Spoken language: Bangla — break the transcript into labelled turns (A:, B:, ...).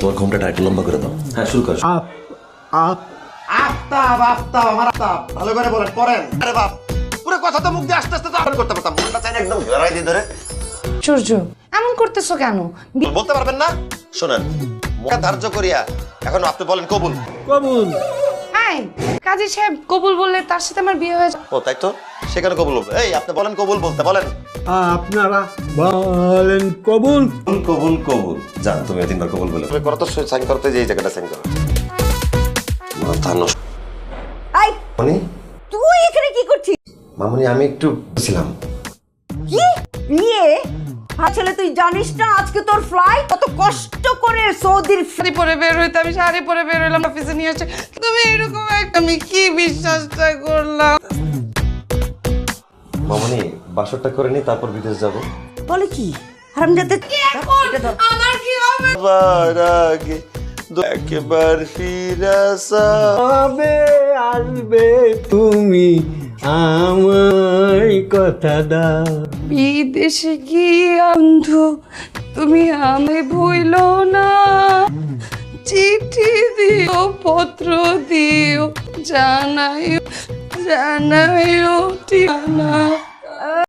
A: তোমার ঘুমটা একটু লম্বা করে দাও। হ্যাঁ শুরু করো।
B: Up up.
C: আফতাব আফতাব আমার আফতাব। ভালো করে বলেন পড়েন আরে বাপ পুরো কথা তো মুখ দিয়ে আস্তে আস্তে তো আপনি করতে পারতাম। মনটা চাই একদম ঘেরাই দিয়ে ধরে।
D: সূর্য এমন করতেছো কেন?
C: বলতে পারবেন না? শোনেন মুখে ধার্য করিয়া এখন আপনি বলেন কবুল।
B: কবুল।
D: হ্যাঁ কাজী সাহেব কবুল বললে তার সাথে আমার বিয়ে হয়ে যাবে
C: ও তাই তো? সেখানে কবুল বলবে এই আপনি বলেন কবুল বলতে বলেন।
B: আপনারা বলেন কবুল।
A: কবুল কবুল যান তুমি তিনবার কবুল বলে।
C: তুমি করো তো সাইন করতে যে জায়গাটা সাইন করো। মাথা নষ্ট।
E: আই
A: মানে
E: তুই এখানে কি করছিস?
A: মামনি আমি একটু ছিলাম
E: কি? বিয়ে? আসলে তুই জানিস না আজকে তোর ফ্লাইট কত কষ্ট করে সৌদির
D: শাড়ি পরে বের হইতে আমি শাড়ি পরে বের হইলাম অফিসে নিয়ে আসছে তুমি এরকম একটা আমি কি বিশ্বাসটা করলাম?
A: মামনি বাসরটা করে নি তারপর বিদেশ যাব।
E: বলে কি? হারাম যাতে
D: আমার কি হবে
C: আগে একবার ফিরাসা
B: কবে আসবে তুমি আমায় কথা দাও?
D: বিদেশে গিয়ে বন্ধু তুমি আমায় ভুইল না। চিঠি দিও পত্র দিও জানাইও জানাইও ঠিকানা।